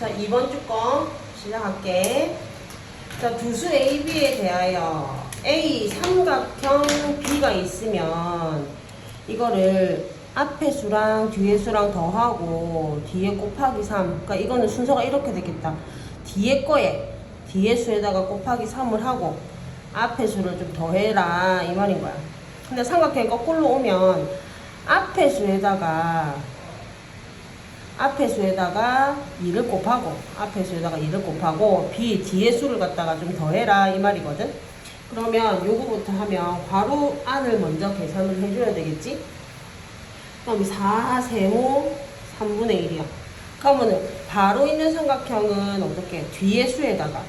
자, 이번 주거 시작할게. 자, 두수 AB에 대하여 A 삼각형 B가 있으면 이거를 앞에 수랑 뒤에 수랑 더하고 뒤에 곱하기 3. 그러니까 이거는 순서가 이렇게 되겠다. 뒤에 거에 뒤에 수에다가 곱하기 3을 하고 앞에 수를 좀 더해라 이 말인 거야. 근데 삼각형이 거꾸로 오면 앞에 수에다가 앞에 수에다가 2를 곱하고 앞에 수에다가 2를 곱하고 b 뒤에 수를 갖다가 좀 더해라 이 말이거든. 그러면 요거부터 하면 괄호 안을 먼저 계산을 해줘야 되겠지? 그럼 4 세모 3분의 1이야. 그러면은 바로 있는 삼각형은 어떻게? 뒤에 수에다가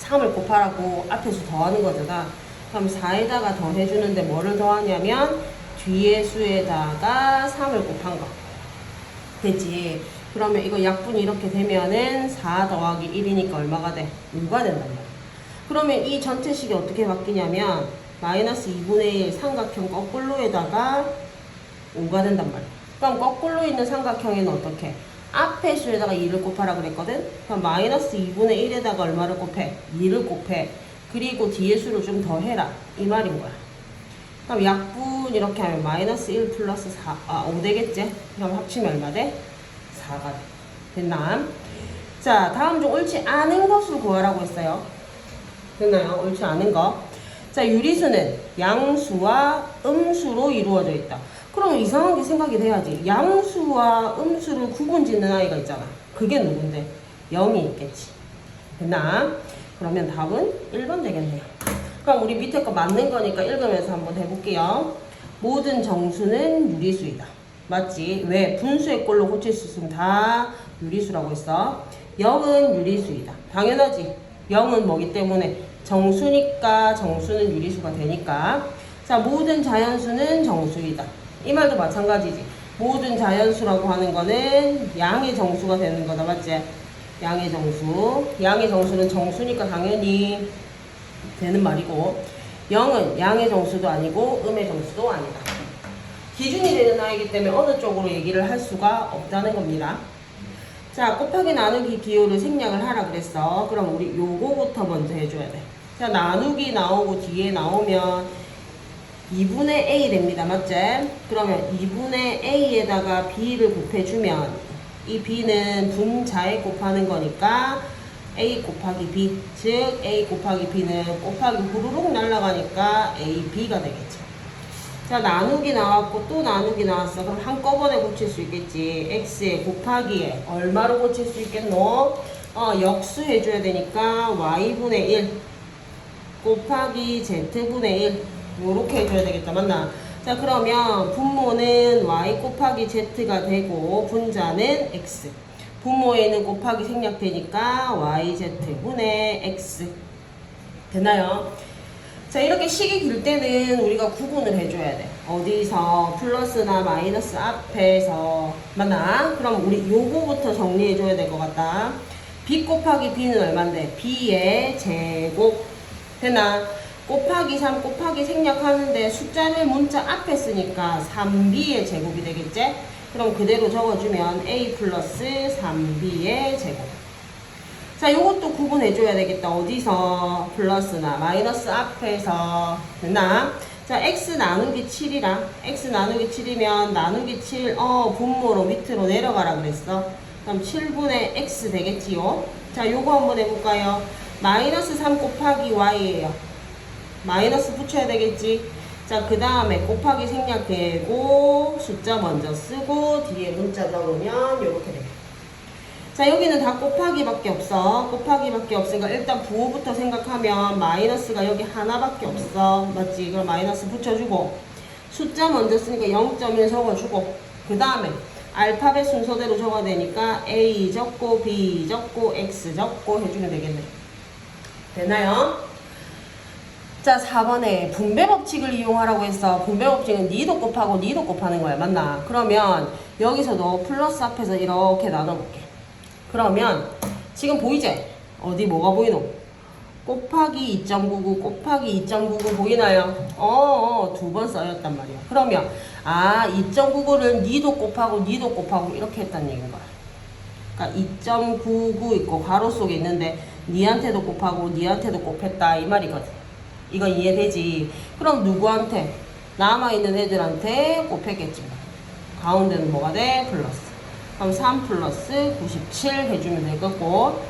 3을 곱하라고 앞에 수 더하는 거잖아. 그럼 4에다가 더해주는데 뭐를 더하냐면 뒤에 수에다가 3을 곱한 거 되지. 그러면 이거 약분이 이렇게 되면은 4 더하기 1이니까 얼마가 돼? 5가 된단 말이야. 그러면 이 전체식이 어떻게 바뀌냐면 마이너스 2분의 1 삼각형 거꾸로에다가 5가 된단 말이야. 그럼 거꾸로 있는 삼각형에는 어떻게? 앞에 수에다가 2를 곱하라 그랬거든? 그럼 마이너스 2분의 1에다가 얼마를 곱해? 2를 곱해. 그리고 뒤에 수를 좀 더 해라. 이 말인 거야. 그럼 약분 이렇게 하면 마이너스 1 플러스 4, 아, 5 되겠지? 그럼 합치면 얼마 돼? 4가 돼. 됐나? 자, 다음 중 옳지 않은 것을 구하라고 했어요. 됐나요? 옳지 않은 거. 자, 유리수는 양수와 음수로 이루어져 있다. 그럼 이상하게 생각이 돼야지. 양수와 음수를 구분 짓는 아이가 있잖아. 그게 누군데? 0이 있겠지. 됐나? 그러면 답은 1번 되겠네요. 그럼 우리 밑에 거 맞는 거니까 읽으면서 한번 해볼게요. 모든 정수는 유리수이다. 맞지? 왜? 분수의 꼴로 고칠 수 있으면 다 유리수라고 했어. 0은 유리수이다. 당연하지. 0은 뭐기 때문에 정수니까 정수는 유리수가 되니까. 자, 모든 자연수는 정수이다. 이 말도 마찬가지지. 모든 자연수라고 하는 거는 양의 정수가 되는 거다. 맞지? 양의 정수. 양의 정수는 정수니까 당연히 되는 말이고 0은 양의 정수도 아니고 음의 정수도 아니다. 기준이 되는 아이기 때문에 어느 쪽으로 얘기를 할 수가 없다는 겁니다. 자, 곱하기 나누기 기호를 생략을 하라 그랬어. 그럼 우리 요거부터 먼저 해줘야 돼. 자, 나누기 나오고 뒤에 나오면 2분의 a 됩니다. 맞지? 그러면 2분의 a에다가 b를 곱해주면 이 b는 분자에 곱하는 거니까 a 곱하기 b 즉 a 곱하기 b는 곱하기 후루룩 날아가니까 a, b가 되겠죠. 자 나누기 나왔고 또 나누기 나왔어. 그럼 한꺼번에 고칠 수 있겠지. x에 곱하기에 얼마로 고칠 수 있겠노? 어 역수 해줘야 되니까 y분의 1 곱하기 z분의 1 요렇게 해줘야 되겠다. 맞나? 자 그러면 분모는 y 곱하기 z가 되고 분자는 x 분모에는 곱하기 생략되니까 yz분의 x 되나요? 자 이렇게 식이 길 때는 우리가 구분을 해줘야 돼 어디서 플러스나 마이너스 앞에서 맞나? 그럼 우리 요거부터 정리해줘야 될 것 같다 b 곱하기 b는 얼만데? b의 제곱 되나? 곱하기 3 곱하기 생략하는데 숫자를 문자 앞에 쓰니까 3b의 제곱이 되겠지? 그럼 그대로 적어주면 a 플러스 3b의 제곱. 자, 요것도 구분해줘야 되겠다. 어디서? 플러스나 마이너스 앞에서. 됐나? 자, x 나누기 7이랑 x 나누기 7이면 나누기 7, 어, 분모로 밑으로 내려가라 그랬어. 그럼 7분의 x 되겠지요? 자, 요거 한번 해볼까요? 마이너스 3 곱하기 y예요. 마이너스 붙여야 되겠지? 자, 그 다음에 곱하기 생략되고 숫자 먼저 쓰고 뒤에 문자 적으면 이렇게 됩니다. 자, 여기는 다 곱하기밖에 없어. 곱하기밖에 없으니까 일단 부호부터 생각하면 마이너스가 여기 하나밖에 없어. 맞지? 그럼 마이너스 붙여주고 숫자 먼저 쓰니까 0.1 적어주고 그 다음에 알파벳 순서대로 적어야 되니까 A 적고 B 적고 X 적고 해주면 되겠네. 되나요? 자, 4번에 분배 법칙을 이용하라고 했어. 분배 법칙은 니도 곱하고 니도 곱하는 거야. 맞나? 그러면 여기서도 플러스 앞에서 이렇게 나눠볼게. 그러면 지금 보이지? 어디 뭐가 보이노? 곱하기 2.99 곱하기 2.99 보이나요? 어, 어두번 써였단 말이야. 그러면 아 2.99를 니도 곱하고 니도 곱하고 이렇게 했다는 얘기인 거야. 그러니까 2.99 있고 괄호 속에 있는데 니한테도 곱하고 니한테도 곱했다 이 말이거든. 이거 이해되지? 그럼 누구한테? 남아있는 애들한테 곱했겠지. 가운데는 뭐가 돼? 플러스. 그럼 3 플러스 97 해주면 될 거고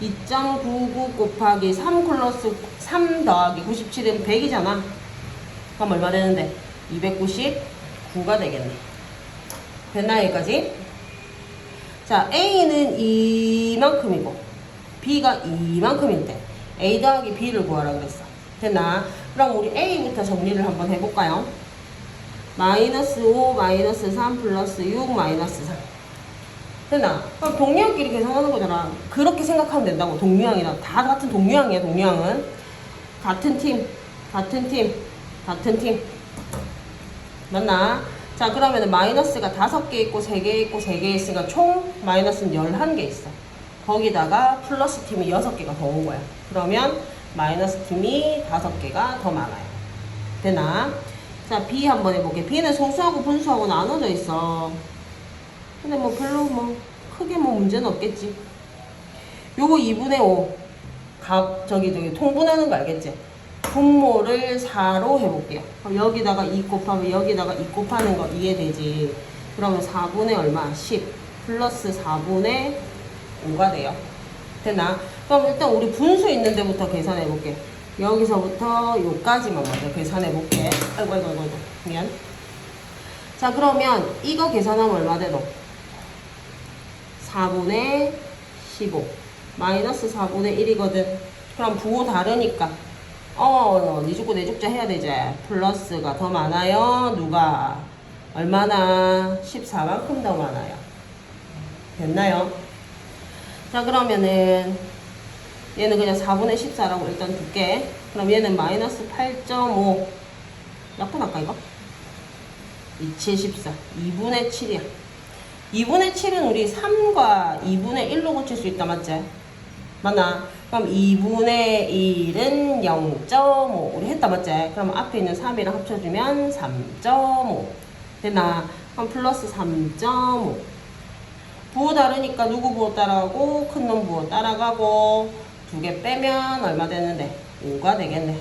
2.99 곱하기 3 플러스 3 더하기 97은 100이잖아. 그럼 얼마 되는데? 299가 되겠네. 됐나 여기까지? 자, A는 이만큼이고 B가 이만큼인데 A 더하기 B를 구하라 그랬어. 됐나? 그럼 우리 A부터 정리를 한번 해볼까요? 마이너스 5, 마이너스 3, 플러스 6, 마이너스 3. 됐나? 그럼 동류항끼리 계산하는 거잖아. 그렇게 생각하면 된다고. 동류항이랑. 다 같은 동류항이야, 동류항은. 같은 팀, 같은 팀, 같은 팀. 맞나? 자, 그러면 마이너스가 다섯 개 있고, 세개 있고, 세개 있으니까 총 마이너스는 11개 있어. 거기다가 플러스 팀이 여섯 개가 더 온 거야. 그러면 마이너스 팀이 다섯 개가 더 많아요. 되나? 자, B 한번 해볼게. B는 소수하고 분수하고 나눠져 있어. 근데 뭐 별로 뭐 크게 뭐 문제는 없겠지. 요거 2분의 5. 각, 저기, 저기, 통분하는 거 알겠지? 분모를 4로 해볼게요. 그럼 여기다가 2 곱하면 여기다가 2 곱하는 거 이해되지? 그러면 4분의 얼마? 10. 플러스 4분의 5가 돼요. 됐나? 그럼 일단 우리 분수 있는 데부터 계산해 볼게. 여기서부터 요까지만 먼저 계산해 볼게. 아이고, 아이고, 아이고. 미안. 자, 그러면 이거 계산하면 얼마 되노? 4분의 15. 마이너스 4분의 1이거든. 그럼 부호 다르니까. 어, 니 죽고 내 죽자 해야 되지. 플러스가 더 많아요. 누가? 얼마나? 14만큼 더 많아요. 됐나요? 자, 그러면은 얘는 그냥 4분의 14라고 일단 둘게. 그럼 얘는 마이너스 8.5. 약분할까, 이거? 2, 14. 2분의 7이야. 2분의 7은 우리 3과 2분의 1로 고칠 수 있다, 맞지? 맞나? 그럼 2분의 1은 0.5. 우리 했다, 맞지? 그럼 앞에 있는 3이랑 합쳐주면 3.5. 됐나? 그럼 플러스 3.5. 부호 다르니까 누구 부호 따라가고, 큰 놈 부호 따라가고, 두 개 빼면 얼마 되는데? 5가 되겠네.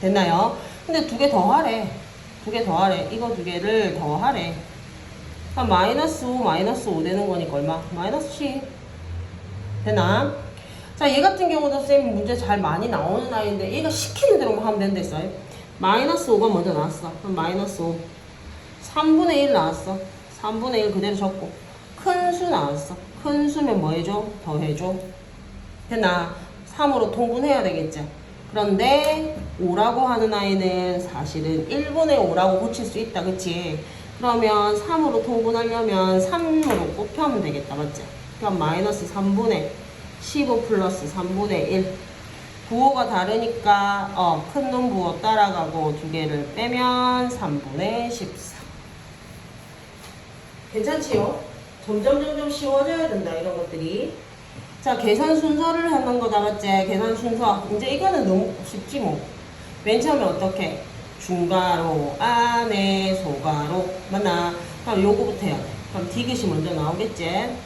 됐나요? 근데 두 개 더 하래. 두 개 더 하래. 이거 두 개를 더 하래. 그럼 마이너스 5, 마이너스 5 되는 거니까 얼마? 마이너스 10. 되나? 자, 얘 같은 경우도 쌤 문제 잘 많이 나오는 아이인데 얘가 시키는 대로만 하면 된다 했어요. 마이너스 5가 먼저 나왔어. 그럼 마이너스 5. 3분의 1 나왔어. 3분의 1 그대로 적고. 큰 수 나왔어. 큰 수면 뭐 해줘? 더 해줘. 됐나? 3으로 통분해야 되겠지. 그런데 5라고 하는 아이는 사실은 1분의 5라고 고칠 수 있다. 그치? 그러면 3으로 통분하려면 3으로 곱하면 되겠다. 맞지? 그럼 마이너스 3분의 15 플러스 3분의 1. 부호가 다르니까 어, 큰 놈 부호 따라가고 두 개를 빼면 3분의 14. 괜찮지요? 점점 점점 쉬워져야 된다 이런 것들이. 자 계산 순서를 하는 거다 맞지? 계산 순서. 이제 이거는 너무 쉽지 뭐. 맨 처음에 어떻게? 중가로, 안에, 소가로. 맞나? 그럼 요거부터 해야 돼. 그럼 디귿이 먼저 나오겠지?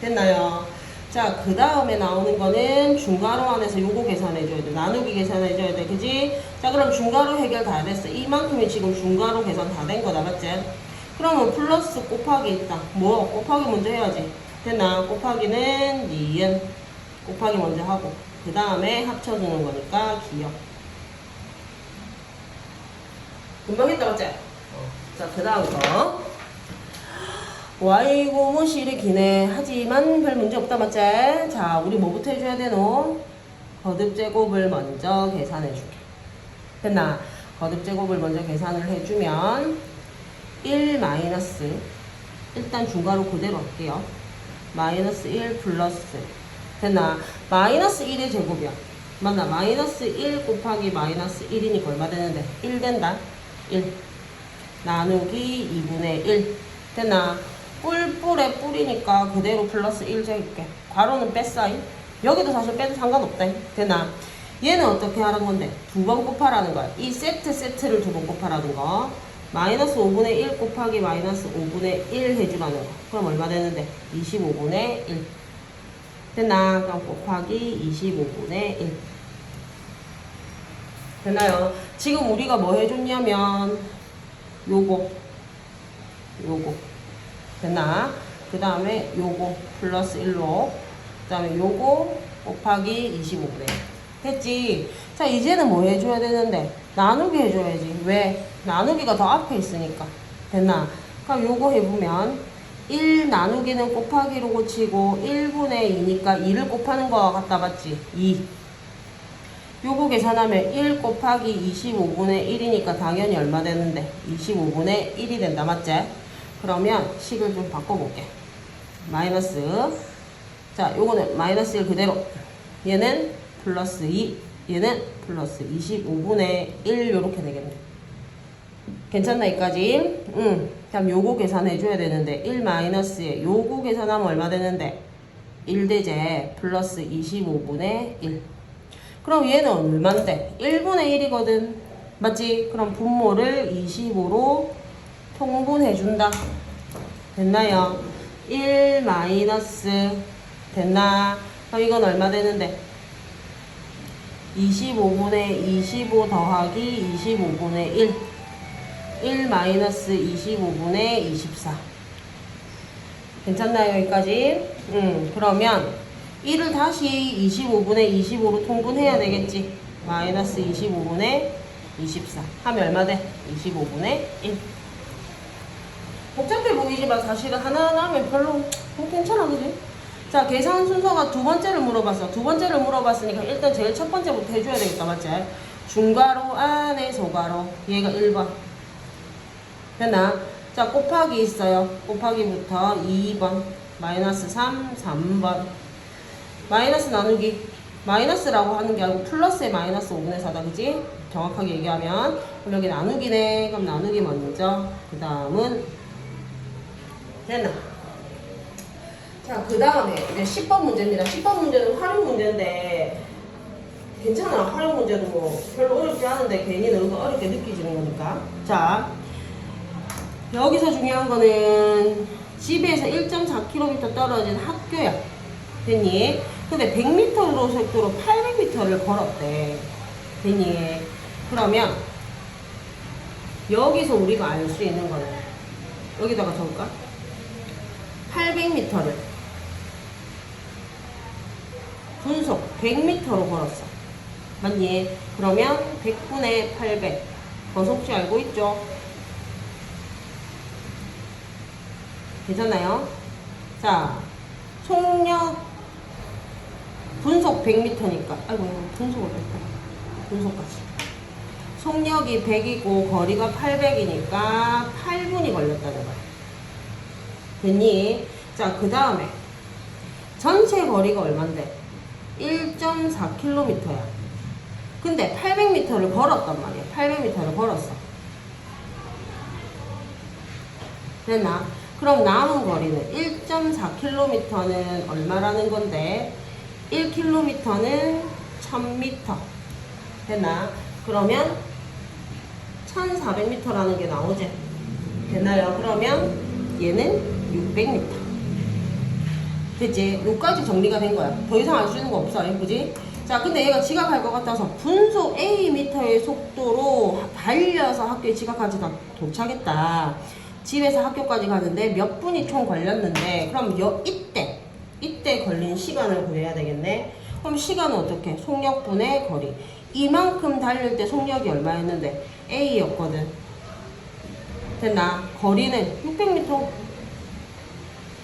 됐나요? 자, 그 다음에 나오는 거는 중괄호 안에서 요거 계산해줘야 돼. 나누기 계산해줘야 돼. 그지? 자, 그럼 중괄호 해결 다 됐어. 이만큼이 지금 중괄호 계산 다 된 거다. 맞지? 그러면 플러스 곱하기 있다. 뭐? 곱하기 먼저 해야지. 됐나? 곱하기는 니은. 곱하기 먼저 하고. 그 다음에 합쳐주는 거니까 기억. 금방 했다, 맞지? 자, 그 다음 거. y 고무실이 기네. 하지만 별 문제 없다, 맞지? 자, 우리 뭐부터 해줘야 되노? 거듭 제곱을 먼저 계산해줄게. 됐나? 거듭 제곱을 먼저 계산을 해주면 1 마이너스 일단 중괄호 그대로 할게요. 마이너스 1 플러스 됐나? 마이너스 1의 제곱이야. 맞나? 마이너스 1 곱하기 마이너스 1이니까 얼마 되는데? 1 된다. 1 나누기 2분의 1 됐나? 뿔뿔에 뿔이니까 그대로 플러스 1 적을게. 괄호는 뺐어. 여기도 사실 빼도 상관없다. 됐나? 얘는 어떻게 하는 건데? 두 번 곱하라는 거야. 이 세트 세트를 두 번 곱하라는 거. 마이너스 5분의 1 곱하기 마이너스 5분의 1 해주라는 거. 그럼 얼마 되는데? 25분의 1. 됐나? 그럼 곱하기 25분의 1. 됐나요? 지금 우리가 뭐 해줬냐면 요거 요거 됐나? 그 다음에 요거 플러스 1로 그 다음에 요거 곱하기 25분의 1 됐지? 자 이제는 뭐 해줘야 되는데 나누기 해줘야지 왜? 나누기가 더 앞에 있으니까. 됐나? 그럼 요거 해보면 1 나누기는 곱하기로 고치고 1분의 2니까 2를 곱하는 거 같다 맞지? 2 요거 계산하면 1 곱하기 25분의 1이니까 당연히 얼마 되는데? 25분의 1이 된다 맞지? 그러면 식을 좀 바꿔볼게. 마이너스. 자 요거는 마이너스 1 그대로. 얘는 플러스 2 얘는 플러스 25분의 1 요렇게 되겠네 괜찮나 이까지? 응 그럼 요거 계산해 줘야 되는데 1 마이너스에 요거 계산하면 얼마 되는데 1대제 플러스 25분의 1 그럼 얘는 얼만데? 1분의 1이거든. 맞지? 그럼 분모를 25로 통분해준다. 됐나요? 1 마이너스 됐나? 그럼 이건 얼마 되는데? 25분의 25 더하기 25분의 1. 1 마이너스 25분의 24. 괜찮나요? 여기까지? 음, 그러면 1을 다시 25분의 25로 통분해야 되겠지. 마이너스 25분의 24. 하면 얼마 돼? 25분의 1. 복잡해 보이지만 사실은 하나하나 하면 별로 뭐 괜찮아, 그지? 자, 계산 순서가 두 번째를 물어봤어. 두 번째를 물어봤으니까 일단 제일 첫 번째부터 해줘야 되겠다, 맞지? 중괄호 안에 소괄호. 얘가 1번. 됐나? 자, 곱하기 있어요. 곱하기부터 2번. 마이너스 3, 3번. 마이너스 나누기 마이너스라고 하는 게 아니고 플러스에 마이너스 5분의 4다 그지? 정확하게 얘기하면 그럼 여기 나누기네 그럼 나누기 먼저 그 다음은 됐나? 자그 다음에 이제 10번 문제입니다 10번 문제는 활용 문제인데 괜찮아 활용 문제는 뭐 별로 어렵지 않은데 괜히 너무 어렵게 느끼지는 거니까 자 여기서 중요한 거는 집에서 1.4km 떨어진 학교야 됐니? 근데 100m로 속도로 800m를 걸었대. 됐니? 그러면 여기서 우리가 알 수 있는 거는 여기다가 적을까? 800m를 분속 100m로 걸었어. 맞니? 그러면 100분의 800 거속시 알고 있죠? 괜찮나요? 자, 속력 분속 100m니까 아이고 분속을 했다 분속까지 속력이 100이고 거리가 800이니까 8분이 걸렸다는 거야 됐니? 자 그 다음에 전체 거리가 얼만데? 1.4km야 근데 800m를 걸었단 말이야 800m를 걸었어 됐나? 그럼 남은 거리는 1.4km는 얼마라는 건데 1km는 1000m 됐나? 그러면 1400m라는 게 나오지 됐나요? 그러면 얘는 600m 됐지? 여기까지 정리가 된 거야 더 이상 알수 있는 거 없어 그지? 자 근데 얘가 지각할 것 같아서 분속 Am의 속도로 달려서 학교에 지각하지 도착했다 집에서 학교까지 가는데 몇 분이 총 걸렸는데 그럼 여, 이때 이때 걸린 시간을 구해야 되겠네. 그럼 시간은 어떻게? 속력분의 거리. 이만큼 달릴 때 속력이 얼마였는데? A였거든. 됐나? 거리는 600m.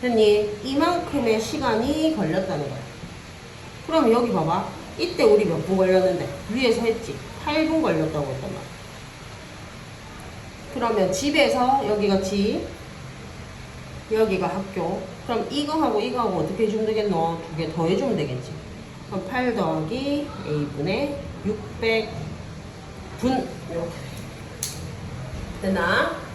됐니? 이만큼의 시간이 걸렸다는 거야. 그럼 여기 봐봐. 이때 우리 몇 분 걸렸는데? 위에서 했지. 8분 걸렸다고 했단 말이야. 그러면 집에서 여기가 집, 여기가 학교. 그럼 이거하고 이거하고 어떻게 해주면 되겠노? 두 개 더 해주면 되겠지. 그럼 8 더하기 A분의 600분. 이렇게. 되나?